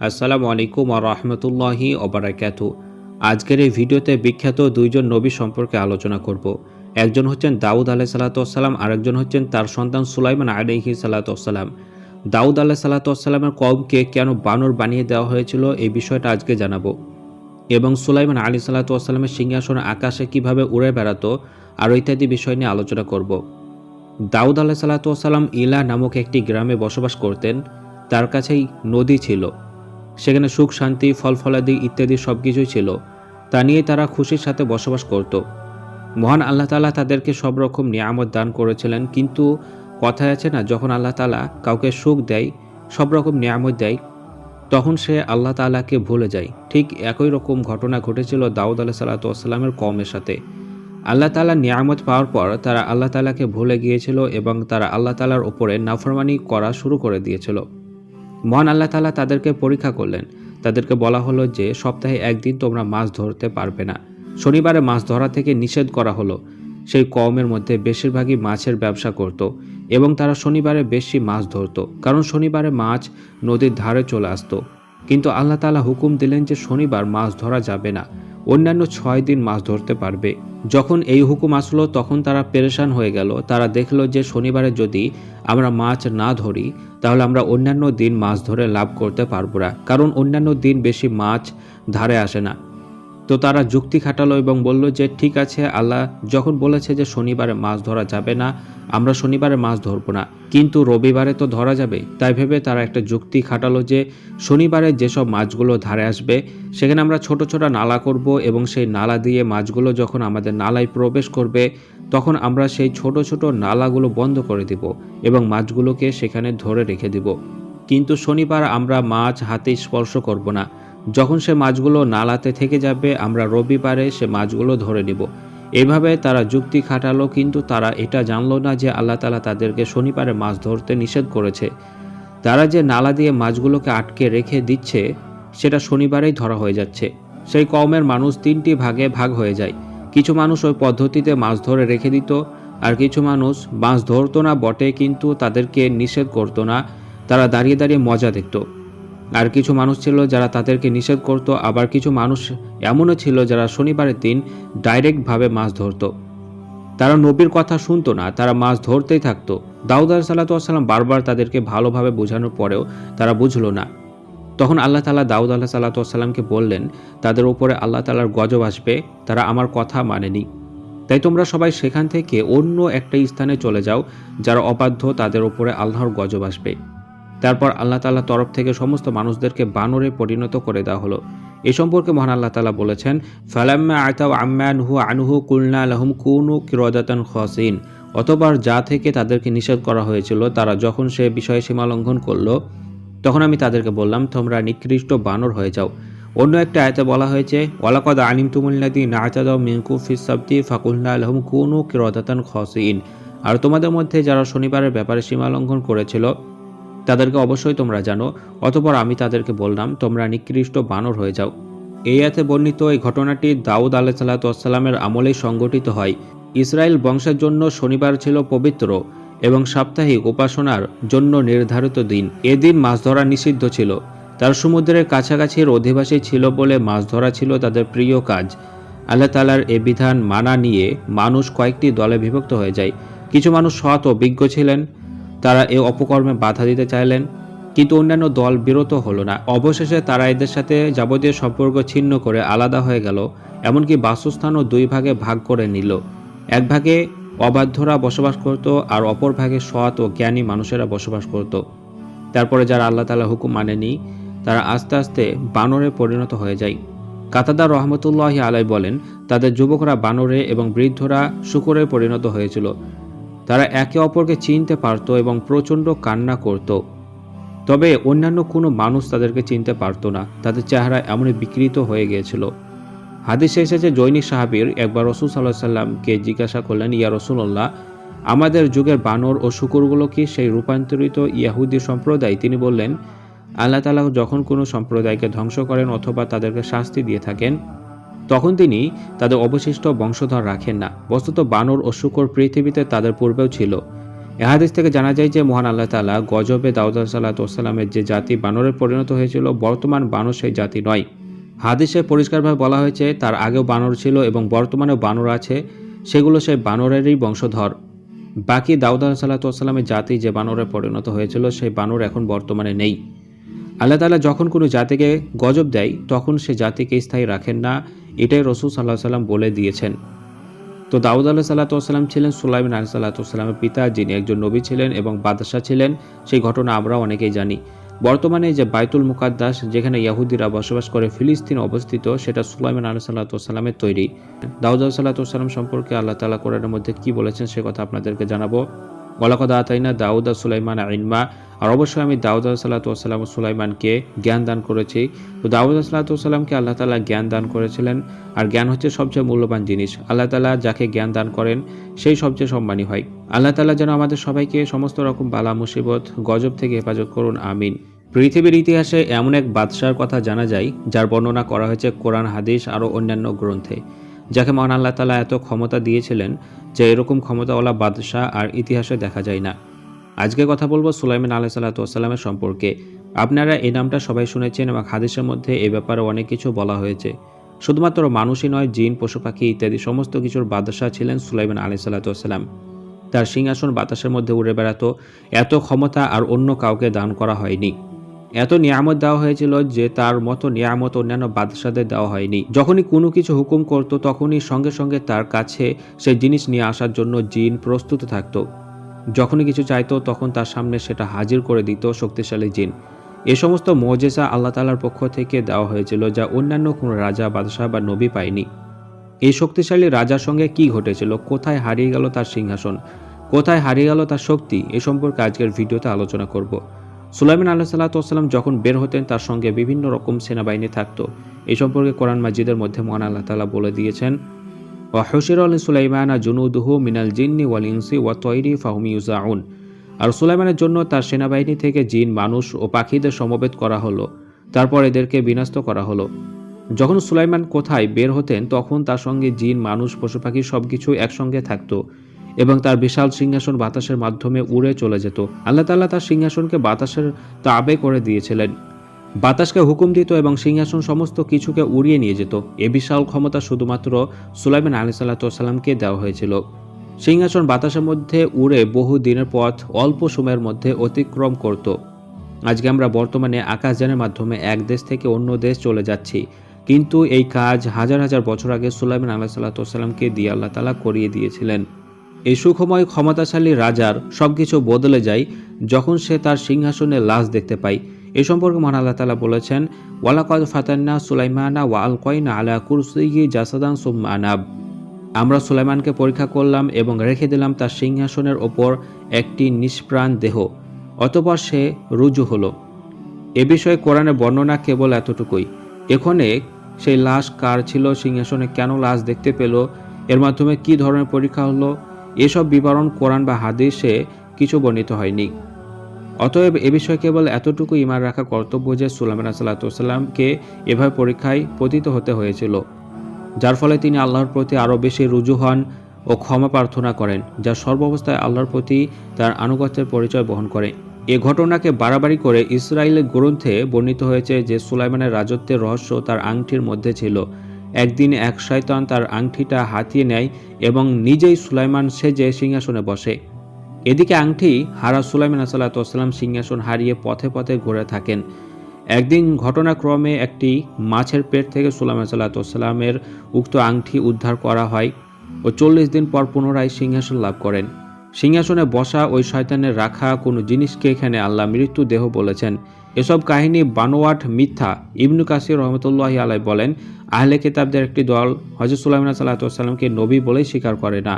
আসসালামু আলাইকুম আ রহমতুল্লাহি ওবরাকাত আজকের এই ভিডিওতে বিখ্যাত দুইজন নবী সম্পর্কে আলোচনা করব। একজন হচ্ছেন দাউদ আলাহ সালাতাম আরেকজন হচ্ছেন তার সন্তান সুলাইমান আলহি সালাতাম দাউদ আলাহ সালাতামের কমকে কেন বানর বানিয়ে দেওয়া হয়েছিল এই বিষয়টা আজকে জানাব। এবং সুলাইমান আলী সাল্লাতামের সিংহাসন আকাশে কীভাবে উড়ে বেড়াতো, আর ইত্যাদি বিষয় নিয়ে আলোচনা করব। দাউদ আলাহ সাল্লাতাম ইলা নামক একটি গ্রামে বসবাস করতেন। তার কাছেই নদী ছিল। সেখানে সুখ, শান্তি, ফল, ফলাদি ইত্যাদি সব কিছুই ছিল। তা নিয়ে তারা খুশির সাথে বসবাস করত। মহান আল্লাহ তালা তাদেরকে সব রকম নিয়ামত দান করেছিলেন, কিন্তু কথায় আছে না, যখন আল্লাহ তালা কাউকে সুখ দেয়, সব রকম নিয়ামত দেয়, তখন সে আল্লাহ তালাকে ভুলে যায়। ঠিক একই রকম ঘটনা ঘটেছিল দাউদ আলাহ সাল্লাতামের কমের সাথে। আল্লাহ তালা নিয়ামত পাওয়ার পর তারা আল্লাহ তালাকে ভুলে গিয়েছিল এবং তারা আল্লাহ তালার ওপরে নাফরমানি করা শুরু করে দিয়েছিল। মহান আল্লাহ তালা তাদেরকে পরীক্ষা করলেন। তাদেরকে বলা হলো যে, সপ্তাহে একদিন তোমরা মাছ ধরতে পারবে না। শনিবারে মাছ ধরা থেকে নিষেধ করা হলো। সেই কমের মধ্যে বেশিরভাগই মাছের ব্যবসা করত এবং তারা শনিবারে বেশি মাছ ধরত, কারণ শনিবারে মাছ নদীর ধারে চলে আসতো। কিন্তু আল্লাহ তালা হুকুম দিলেন যে, শনিবার মাছ ধরা যাবে না। অন্যান্য ছয় দিন মাছ ধরতে পারবে। যখন এই হুকুম আসলো, তখন তারা পেরেশান হয়ে গেল। তারা দেখল যে শনিবারে যদি আমরা মাছ না ধরি, তাহলে আমরা অন্যান্য দিন মাছ ধরে লাভ করতে পারব না। কারণ অন্যান্য দিন বেশি মাছ ধারে আসে না। তো তারা যুক্তি খাটালো এবং বলল যে, ঠিক আছে, আল্লাহ যখন বলেছে যে শনিবারে মাছ ধরা যাবে না, আমরা শনিবারে মাছ ধরবো না। কিন্তু রবিবারে তো ধরা যাবে। তাই ভেবে তারা একটা যুক্তি খাটালো যে, শনিবারে যেসব মাছগুলো ধারে আসবে, সেখানে আমরা ছোট ছোট নালা করব এবং সেই নালা দিয়ে মাছগুলো যখন আমাদের নালায় প্রবেশ করবে, তখন আমরা সেই ছোট ছোট নালাগুলো বন্ধ করে দিব এবং মাছগুলোকে সেখানে ধরে রেখে দিব। কিন্তু শনিবার আমরা মাছ হাতে স্পর্শ করব না। যখন সে মাছগুলো নালাতে থেকে যাবে, আমরা রবিবারে সে মাছগুলো ধরে নিব। এভাবে তারা যুক্তি খাটালো, কিন্তু তারা এটা জানলো না যে আল্লাহ তালা তাদেরকে শনিবারে মাছ ধরতে নিষেধ করেছে। তারা যে নালা দিয়ে মাছগুলোকে আটকে রেখে দিচ্ছে, সেটা শনিবারেই ধরা হয়ে যাচ্ছে। সেই কমের মানুষ তিনটি ভাগে ভাগ হয়ে যায়। কিছু মানুষ ওই পদ্ধতিতে মাছ ধরে রেখে দিত, আর কিছু মানুষ মাছ ধরতো না বটে, কিন্তু তাদেরকে নিষেধ করতো না। তারা দাঁড়িয়ে দাঁড়িয়ে মজা দেখতো। আর কিছু মানুষ ছিল যারা তাদেরকে নিষেধ করত, আবার কিছু মানুষ এমনও ছিল যারা শনিবারের দিন ডাইরেক্টভাবে মাছ ধরত। তারা নবীর কথা শুনতো না, তারা মাছ ধরতেই থাকতো। দাউদ সাল্লাতাম বারবার তাদেরকে ভালোভাবে বোঝানোর পরেও তারা বুঝলো না। তখন আল্লাহ তালা দাউদ আল্লাহ সাল্লাতামকে বললেন, তাদের উপরে আল্লাহ তালার গজব আসবে, তারা আমার কথা মানেনি। তাই তোমরা সবাই সেখান থেকে অন্য একটা স্থানে চলে যাও, যারা অবাধ্য তাদের উপরে আল্লাহর গজব আসবে। তারপর আল্লাহ তাল্লাহ তরফ থেকে সমস্ত মানুষদেরকে বানরে পরিণত করে দেওয়া হলো। এ সম্পর্কে মহান আল্লাহ তালা বলেছেন, ফালাম্মা আয়তাও আম্মানহু আনহু কুলনা আলহম কুনু কিরদাতান খসিন। অতবার যা থেকে তাদেরকে নিষেধ করা হয়েছিল, তারা যখন সে বিষয়ে সীমা লঙ্ঘন করল, তখন আমি তাদেরকে বললাম, তোমরা নিকৃষ্ট বানর হয়ে যাও। অন্য একটা আয়তে বলা হয়েছে, ওয়ালাকদ আলিম তুমুল্লাদি নাচাদাও মিনকু ফিসাবতি ফাকুল্লা আলহম কুনু কিরদাতান খসিন। আর তোমাদের মধ্যে যারা শনিবারের ব্যাপারে সীমা লঙ্ঘন করেছিল তাদেরকে অবশ্যই তোমরা জানো, অতপর আমি তাদেরকে বললাম, তোমরা নিকৃষ্ট বানর হয়ে যাও। এই আয়াতে বর্ণিত এই ঘটনাটি দাউদ আলাহ সাল্লাতামের আমলেই সংগঠিত হয়। ইসরায়েল বংশের জন্য শনিবার ছিল পবিত্র এবং সাপ্তাহিক উপাসনার জন্য নির্ধারিত দিন। এদিন মাছ ধরা নিষিদ্ধ ছিল। তার সমুদ্রের কাছাকাছির অধিবাসী ছিল বলে মাছ ধরা ছিল তাদের প্রিয় কাজ। আল্লাহ তালার এ বিধান মানা নিয়ে মানুষ কয়েকটি দলে বিভক্ত হয়ে যায়। কিছু মানুষ সৎ ও বিজ্ঞ ছিলেন তারা এ অপকর্মে বাধা দিতে চাইলেন, কিন্তু অন্যান্য দল বিরত হলো না। অবশেষে তারা এদের সাথে যাবতীয় সম্পর্ক ছিন্ন করে আলাদা হয়ে গেল, এমনকি বাসস্থানও দুই ভাগে ভাগ করে নিল। এক ভাগে অবাধ্যরা বসবাস করত আর অপর ভাগে সৎ ও জ্ঞানী মানুষেরা বসবাস করত। তারপরে যারা আল্লাহ তালা হুকুম মানেনি, তারা আস্তে আস্তে বানরে পরিণত হয়ে যায়। কাতাদা রহমতুল্লাহ আলাই বলেন, তাদের যুবকরা বানরে এবং বৃদ্ধরা শুকুরে পরিণত হয়েছিল। তারা একে অপরকে চিনতে পারত এবং প্রচণ্ড কান্না করত। তবে অন্যান্য কোনো মানুষ তাদেরকে চিনতে পারত না। তাদের চেহারা এমনই বিকৃত হয়ে গিয়েছিল। হাদিসে এসেছে, জৈনিক সাহাবির একবার রসুল সাল্লাহ সাল্লামকে জিজ্ঞাসা করলেন, ইয়া রসুল্লাহ আমাদের যুগের বানর ও শুকুরগুলো কি সেই রূপান্তরিত ইয়াহুদি সম্প্রদায়? তিনি বললেন, আল্লাহ তালা যখন কোনো সম্প্রদায়কে ধ্বংস করেন অথবা তাদেরকে শাস্তি দিয়ে থাকেন তখন তিনি তাদের অবশিষ্ট বংশধর রাখেন না। বস্তুত বানর ও শুকর পৃথিবীতে তাদের পূর্বেও ছিল। এহাদিস থেকে জানা যায় যে, মহান আল্লাহ তালা গজবে দাউদ সাল্লাতামের যে জাতি বানরে পরিণত হয়েছিল, বর্তমান বানর সেই জাতি নয়। হাদিসে পরিষ্কারভাবে বলা হয়েছে, তার আগেও বানর ছিল এবং বর্তমানেও বানর আছে, সেগুলো সেই বানরেরই বংশধর। বাকি দাউদ সাল্লাতামের জাতি যে বানরে পরিণত হয়েছিল, সেই বানর এখন বর্তমানে নেই। আল্লাহ তালা যখন কোনো জাতিকে গজব দেয়, তখন সে জাতিকে স্থায়ী রাখেন না এটাই রসুল সাল্লাহ সাল্লাম বলে দিয়েছেন। তো দাউদ আল্লাহ সাল্লাতাম ছিলেন সুলাইমান আলী সাল্লাতামের পিতা, যিনি একজন নবী ছিলেন এবং বাদশাহ ছিলেন, সেই ঘটনা আমরা অনেকেই জানি। বর্তমানে যে বাইতুল মুকাদ্দাস, যেখানে ইয়াহুদিরা বসবাস করে, ফিলিস্তিন অবস্থিত, সেটা সুলাইমান আলহ সাল্লাতামের তৈরি। দাউদ সাল্লাতাম সম্পর্কে আল্লাহ তালা কোরআনের মধ্যে কি বলেছেন, সে কথা আপনাদেরকে জানাব। ওলাকদ আতাইনা দাউদ সুলাইমান আইনমা আর অবশ্যই আমি দাউদ সাল্লাতাম সুলাইমানকে জ্ঞান দান করেছি। তো দাউদ সাল্লাতামকে আল্লাহ তালা জ্ঞান দান করেছিলেন, আর জ্ঞান হচ্ছে সবচেয়ে মূল্যবান জিনিস। আল্লাহ তালা যাকে জ্ঞান দান করেন, সেই সবচেয়ে সম্মানী হয়। আল্লাহ তালা যেন আমাদের সবাইকে সমস্ত রকম বালা মুসিবত, গজব থেকে হেফাজত করুন, আমিন। পৃথিবীর ইতিহাসে এমন এক বাদশার কথা জানা যায়, যার বর্ণনা করা হয়েছে কোরআন, হাদিস, আরও অন্যান্য গ্রন্থে। যাকে মহান আল্লাহ তালা এত ক্ষমতা দিয়েছিলেন যে এরকম ক্ষমতাওয়ালা বাদশাহ আর ইতিহাসে দেখা যায় না। আজকে কথা বলব সুলাইমান আলাহ সম্পর্কে। আপনারা এই নামটা সবাই শুনেছেন এবং হাদিসের মধ্যে এ ব্যাপারে অনেক কিছু বলা হয়েছে। শুধুমাত্র মানুষই নয়, জিন পশু পাখি ইত্যাদি সমস্ত কিছুর বাদশাহ ছিলেন সুলাইমান আলি তার সিংহাসন বাতাসের মধ্যে উড়ে বেড়াতো, এত ক্ষমতা আর অন্য কাউকে দান করা হয়নি। এত নিয়ামত দেওয়া হয়েছিল যে তার মতো নিয়ামত অন্যান্য বাদশাদের দেওয়া হয়নি। যখনই কোনো কিছু হুকুম করত, তখনই সঙ্গে সঙ্গে তার কাছে সেই জিনিস নিয়ে আসার জন্য জিন প্রস্তুত থাকতো। যখনই কিছু চাইতো, তখন তার সামনে সেটা হাজির করে দিত শক্তিশালী জিন। এ সমস্ত মজেসা আল্লাহ তালার পক্ষ থেকে দেওয়া হয়েছিল, যা অন্যান্য কোনো রাজা, বাদশাহ বা নবী পায়নি। এই শক্তিশালী রাজার সঙ্গে কি ঘটেছিল? কোথায় হারিয়ে গেল তার সিংহাসন? কোথায় হারিয়ে গেল তার শক্তি? এ সম্পর্কে আজকের ভিডিওতে আলোচনা করব। সুলাইমান আল্লাহ সাল্লাতাম যখন বের হতেন, তার সঙ্গে বিভিন্ন রকম সেনাবাহিনী থাকত। এই সম্পর্কে কোরআন মাজিদের মধ্যে মহান আল্লাহ তালা বলে দিয়েছেন ওয়াহশির আল সুলাইমানা জুনুদুহু মিনাল জিন্নি ওয়াল ইনসি ওয়া তৈরি ফাহমি ইউজাউন। আর সুলাইমানের জন্য তার সেনাবাহিনী থেকে জিন, মানুষ ও পাখিদের সমবেত করা হলো। তারপর এদেরকে বিনষ্ট করা হলো। যখন সুলাইমান কোথায় বের হতেন, তখন তার সঙ্গে জিন, মানুষ, পশু পাখি সব কিছু একসঙ্গে থাকতো। এবং তার বিশাল সিংহাসন বাতাসের মাধ্যমে উড়ে চলে যেত। আল্লাহ তাল্লাহ তার সিংহাসনকে বাতাসের তাবে করে দিয়েছিলেন। বাতাসকে হুকুম দিত এবং সিংহাসন সমস্ত কিছুকে উড়িয়ে নিয়ে যেত। এ বিশাল ক্ষমতা শুধুমাত্র সুলাইমান আলি সাল্লাতামকে দেওয়া হয়েছিল। সিংহাসন বাতাসের মধ্যে উড়ে বহু দিনের পথ অল্প সময়ের মধ্যে অতিক্রম করত। আজকে আমরা বর্তমানে আকাশযানের মাধ্যমে এক দেশ থেকে অন্য দেশ চলে যাচ্ছি। কিন্তু এই কাজ হাজার হাজার বছর আগে সুলাইমান আল্লাহ সাল্লাতামকে দিয়ে আল্লাহ তালা করিয়ে দিয়েছিলেন। এই সুখময়, ক্ষমতাশালী রাজার সবকিছু বদলে যায় যখন সে তার সিংহাসনে লাশ দেখতে পায়। এ সম্পর্কে মহান আল্লাহ তালা বলেছেন, ওয়ালাকদ ফাতান্না সুলাইমানা ওয়াল কয়না আলা কুরসিহি জাসাদান সুম্মা আনাব। আমরা সুলাইমানকে পরীক্ষা করলাম এবং রেখে দিলাম তার সিংহাসনের ওপর একটি নিষ্প্রাণ দেহ। অতপর সে রুজু হলো। এ বিষয়ে কোরআনের বর্ণনা কেবল এতটুকুই। এখানে সেই লাশ কার ছিল, সিংহাসনে কেন লাশ দেখতে পেল, এর মাধ্যমে কি ধরনের পরীক্ষা হলো এসব বিবরণ কোরআন বা হাদিসে কিছু বর্ণিত হয়নি। অতএব এ বিষয়ে কেবল এতটুকু ইমান রাখা কর্তব্য যে সুলাইমান সাল্লাতামকে এভাবে পরীক্ষায় পতিত হতে হয়েছিল, যার ফলে তিনি আল্লাহর প্রতি আরও বেশি রুজু হন ও ক্ষমা প্রার্থনা করেন, যা সর্বাবস্থায় আল্লাহর প্রতি তার আনুগত্যের পরিচয় বহন করে। এ ঘটনাকে বাড়াবাড়ি করে ইসরায়েলের গ্রন্থে বর্ণিত হয়েছে যে সুলাইমানের রাজত্বের রহস্য তার আংটির মধ্যে ছিল। একদিন এক শয়তান তার আংটিটা হাতিয়ে নেয় এবং নিজেই সুলাইমান সেজে সিংহাসনে বসে। এদিকে আংটি হারা সুলাইমান সাল্লাতাম সিংহাসন হারিয়ে পথে পথে ঘুরে থাকেন। একদিন ঘটনাক্রমে একটি মাছের পেট থেকে সুলাইমান সাল্লাতামের উক্ত আংটি উদ্ধার করা হয় ও চল্লিশ দিন পর পুনরায় সিংহাসন লাভ করেন। সিংহাসনে বসা ওই শয়তানের রাখা কোনো জিনিসকে এখানে আল্লাহ মৃত্যু দেহ বলেছেন। এসব কাহিনী বানোয়াট মিথ্যা। ইবনু কাসির রহমতুল্লাহ আলাই বলেন, আহলে কিতাবদের একটি দল হজরত সুলাইমান সাল্লাতামকে নবী বলেই স্বীকার করে না,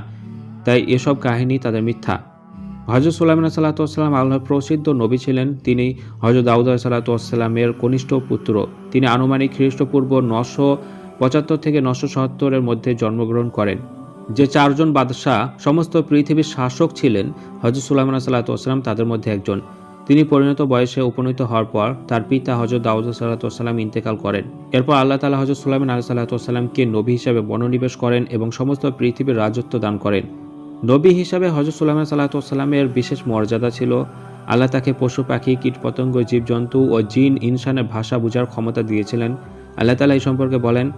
তাই এসব কাহিনী তাদের মিথ্যা। হজরত সুলাইমান সাল্লাতাম আল্লাহর প্রসিদ্ধ নবী ছিলেন, তিনি হজরত দাউদ সাল্লাতামের কনিষ্ঠ পুত্র। তিনি আনুমানিক খ্রিস্টপূর্ব নশো পঁচাত্তর থেকে নশো সত্তরের মধ্যে জন্মগ্রহণ করেন। যে চারজন বাদশাহ সমস্ত পৃথিবীর শাসক ছিলেন হজরত সুলাইমান সাল্লাতাম তাদের মধ্যে একজন। তিনি পরিণত বয়সে উপনীত হওয়ার পর তার পিতা হজরত দাউদ সাল্লাতাম ইন্তেকাল করেন। এরপর আল্লাহ তালা হজরত সুলাইমান আল্লাহ সাল্লাতামকে নবী হিসাবে মনোনিবেশ করেন এবং সমস্ত পৃথিবীর রাজত্ব দান করেন। নবী হিসাবে হজরত সুলাইমান সাল্লাতামের বিশেষ মর্যাদা ছিল আল্লাহ তাকে পশু পাখি, কীটপতঙ্গ, জীবজন্তু ও জিন ইনসানের ভাষা বোঝার ক্ষমতা দিয়েছিলেন। আল্লাহ তালা এই সম্পর্কে বলেন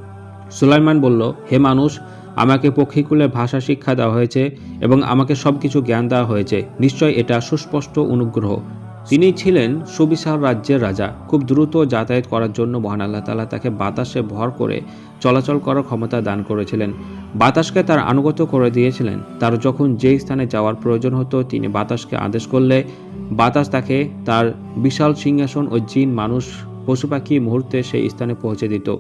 সুলাইমান বলল, হে মানুষ, আমাকে পক্ষীকুলের ভাষা শিক্ষা দেওয়া হয়েছে এবং আমাকে সব কিছু জ্ঞান দেওয়া হয়েছে। নিশ্চয় এটা সুস্পষ্ট অনুগ্রহ। তিনি ছিলেন সুবিশাল রাজ্যের রাজা। খুব দ্রুত যাতায়াত করার জন্য মহান আল্লাহ তালা তাকে বাতাসে ভর করে চলাচল করার ক্ষমতা দান করেছিলেন। বাতাসকে তার আনুগত করে দিয়েছিলেন। তার যখন যে স্থানে যাওয়ার প্রয়োজন হতো, তিনি বাতাসকে আদেশ করলে বাতাস তাকে তার বিশাল সিংহাসন ও জিন মানুষ, পশু পাখি মুহূর্তে সেই স্থানে পৌঁছে দিত।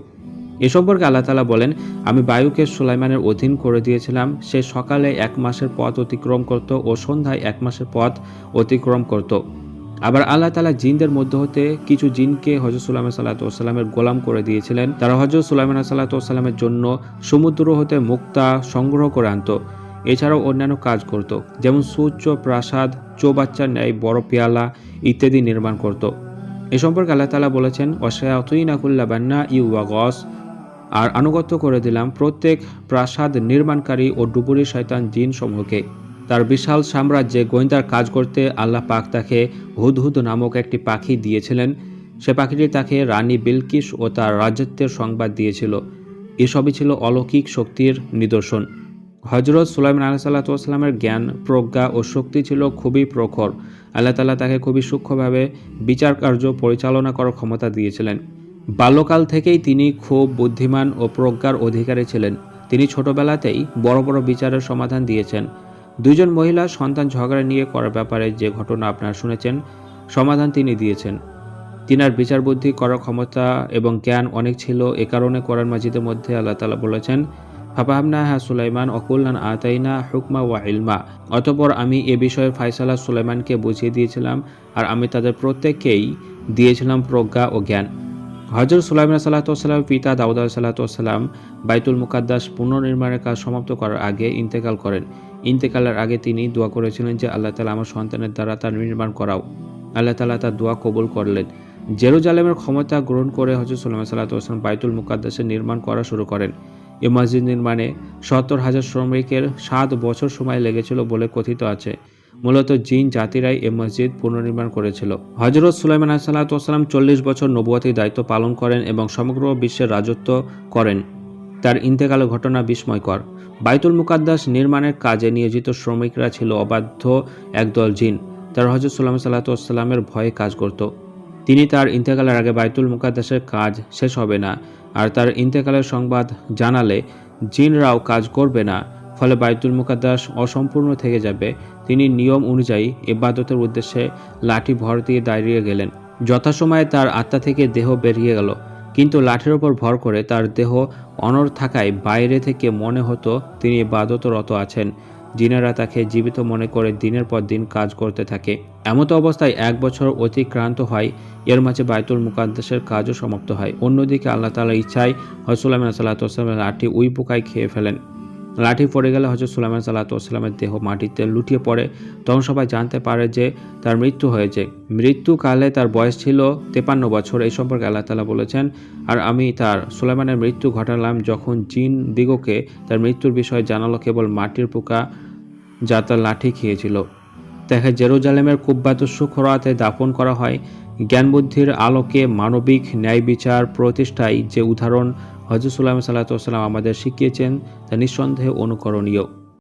এ সম্পর্কে আল্লাহ তালা বলেন, আমি বায়ুকে সুলাইমানের অধীন করে দিয়েছিলাম। সে সকালে এক মাসের পথ অতিক্রম করত ও সন্ধ্যায় এক মাসের পথ অতিক্রম করত। আবার আল্লাহ তালা জিনদের মধ্য হতে কিছু জিনকে হজরত সুলাইমান সাল্লাতামের গোলাম করে দিয়েছিলেন। তারা হজরত সুলাইমান সাল্লাতামের জন্য সমুদ্র হতে মুক্তা সংগ্রহ করে আনত। এছাড়াও অন্যান্য কাজ করত, যেমন সুউচ্চ প্রাসাদ, চৌবাচ্চার ন্যায় বড় পেয়ালা ইত্যাদি নির্মাণ করত। এ সম্পর্কে আল্লাহ তালা বলেছেন অশায়াতুই নাকুল্লা বান্না ইউ ওয়াগস আর আনুগত্য করে দিলাম প্রত্যেক প্রাসাদ নির্মাণকারী ও ডুবুরি শয়তান জিন সমূহকে। তার বিশাল সাম্রাজ্যে গোয়েন্দার কাজ করতে আল্লাহ পাক তাকে হুদহুদ নামক একটি পাখি দিয়েছিলেন। সে পাখিটি তাকে রানী বিলকিস ও তার রাজত্বের সংবাদ দিয়েছিল। এসবই ছিল অলৌকিক শক্তির নিদর্শন। হজরত সুলাইমান আলাহ সাল্লাতামের জ্ঞান, প্রজ্ঞা ও শক্তি ছিল খুবই প্রখর। আল্লাহ তালা তাকে খুবই সূক্ষ্মভাবে বিচার কার্য পরিচালনা করার ক্ষমতা দিয়েছিলেন। বাল্যকাল থেকেই তিনি খুব বুদ্ধিমান ও প্রজ্ঞার অধিকারী ছিলেন। তিনি ছোটবেলাতেই বড় বড় বিচারের সমাধান দিয়েছেন। দুজন মহিলা সন্তান ঝগড়া নিয়ে করার ব্যাপারে যে ঘটনা আপনারা শুনেছেন, সমাধান তিনি দিয়েছেন। তিনার বিচার বুদ্ধি করার ক্ষমতা এবং জ্ঞান অনেক ছিল। এ কারণে কোরআন মাজিদের মধ্যে আল্লাহ তালা বলেছেন ফাপাহামনা হা সুলাইমান অকুল্লান আতাইনা হুকমা ওয়া ইলমা। অতপর আমি এ বিষয়ে ফায়সালা সুলাইমানকে বুঝিয়ে দিয়েছিলাম আর আমি তাদের প্রত্যেককেই দিয়েছিলাম প্রজ্ঞা ও জ্ঞান। হজরত সুলাইমান সাল্লাতাম পিতা দাউদ সাল্লাতাম বাইতুল মুকাদ্দাস পুনর্নির্মাণের কাজ সমাপ্ত করার আগে ইন্তেকাল করেন। ইন্তেকালের আগে তিনি দোয়া করেছিলেন যে আল্লাহ তালা আমার সন্তানের দ্বারা তার নির্মাণ করাও। আল্লাহ তালা তার দোয়া কবুল করলেন। জেরুজালেমের ক্ষমতা গ্রহণ করে হজরত সুলাইমান সাল্লাতাম বাইতুল মুকাদ্দাসের নির্মাণ করা শুরু করেন। এ মসজিদ নির্মাণে সত্তর হাজার শ্রমিকের সাত বছর সময় লেগেছিল বলে কথিত আছে। মূলত জিন জাতিরাই এ মসজিদ পুনর্নির্মাণ করেছিল। হজরত সুলাইমান সাল্লাহাম চল্লিশ বছর নবুয়াতির দায়িত্ব পালন করেন এবং সমগ্র বিশ্বের রাজত্ব করেন। তার ইন্তেকালের ঘটনা বিস্ময়কর। বাইতুল মুকাদ্দাস নির্মাণের কাজে নিয়োজিত শ্রমিকরা ছিল অবাধ্য একদল জিন। তারা হজরত সুলাম সাল্লাতামের ভয়ে কাজ করত। তিনি তার ইন্তেকালের আগে বাইতুল মুকাদ্দাসের কাজ শেষ হবে না। আর তার ইন্তেকালের সংবাদ জানালে জিনরাও কাজ করবে না। ফলে বাইতুল মুকাদ্দাস অসম্পূর্ণ থেকে যাবে। তিনি নিয়ম অনুযায়ী এবাদতের উদ্দেশ্যে লাঠি ভর দিয়ে দাঁড়িয়ে গেলেন। যথাসময়ে তার আত্মা থেকে দেহ বেরিয়ে গেল। কিন্তু লাঠির ওপর ভর করে তার দেহ অনর থাকায় বাইরে থেকে মনে হতো তিনি ইবাদতরত আছেন। জিনেরা তাকে জীবিত মনে করে দিনের পর দিন কাজ করতে থাকে। এমতো অবস্থায় এক বছর অতিক্রান্ত হয়। এর মাঝে বাইতুল মুকাদ্দাসের কাজও সমাপ্ত হয়। অন্যদিকে আল্লাহ তালা ইচ্ছায় হজরুল্লাহ সাল্লাহামের লাঠি উই পোকায় খেয়ে ফেলেন। লাঠি পড়ে গেলে হজরত সুলাইমান সাল্লাহামের দেহ মাটিতে লুটিয়ে পড়ে। তখন সবাই জানতে পারে যে তার মৃত্যু হয়েছে। মৃত্যুকালে তার বয়স ছিল তেপান্ন বছর। এই সম্পর্কে আল্লাহ তালা বলেছেন, আর আমি তার সুলাইমানের মৃত্যু ঘটালাম যখন জিন দিগকে তার মৃত্যুর বিষয়ে জানালো কেবল মাটির পোকা যা তার লাঠি খেয়েছিল। তাকে জেরুজালেমের কুব্বাতুসু সুখরাতে দাফন করা হয়। জ্ঞান বুদ্ধির আলোকে মানবিক ন্যায় বিচার প্রতিষ্ঠায় যে উদাহরণ হজরত সুলাইম সাল্লা সাল্লাম আমাদের শিখিয়েছেন তা নিঃসন্দেহে অনুকরণীয়।